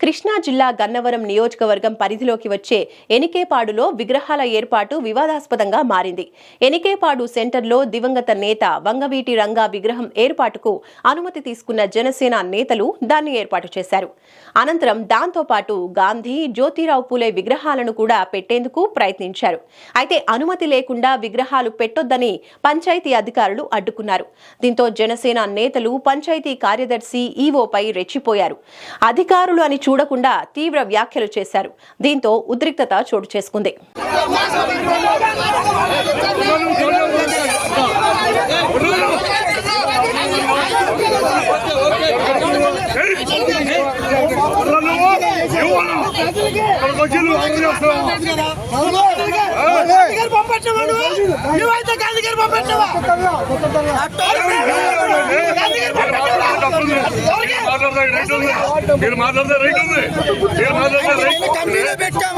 కృష్ణా జిల్లా గన్నవరం నియోజకవర్గం పరిధిలోకి వచ్చే ఎనికేపాడులో విగ్రహాల ఏర్పాటు వివాదాస్పదంగా మారింది. ఎనికేపాడు సెంటర్లో దివంగత నేత వంగవీటి రంగా విగ్రహం ఏర్పాటుకు అనుమతి తీసుకున్న జనసేన నేతలు దాన్ని ఏర్పాటు చేశారు. అనంతరం దాంతో పాటు గాంధీ జ్యోతిరావు పూలే విగ్రహాలను కూడా పెట్టేందుకు ప్రయత్నించారు. అయితే అనుమతి లేకుండా విగ్రహాలు పెట్టొద్దని పంచాయతీ అధికారులు అడ్డుకున్నారు. దీంతో జనసేన నేతలు పంచాయతీ కార్యదర్శి ఈవోపై రెచ్చిపోయారు. అధికారులు అని చూడకుండా తీవ్ర వ్యాఖ్యలు చేశారు. దీంతో ఉద్రిక్తత చోటు చేసుకుంది. నువ్వు? నువ్వైతే పంపించవా? మీరు మాట్లాడితే రైట్ ఉంది మీరు మాట్లాడితే రైట్ కమిటీలో పెట్టామని చెప్పన్నారు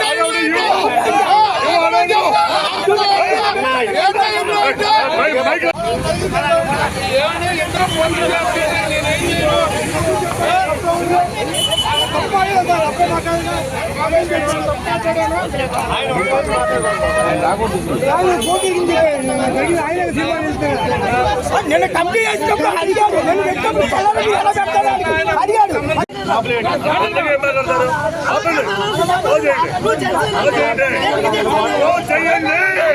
ఇచ్చేది పైకి నిన్న కమిటీ వేసినప్పుడు అడిగాడు నేను పెట్టినప్పుడు ఎలా పెడతాడు అని అడిగాడు అందరూ ఏం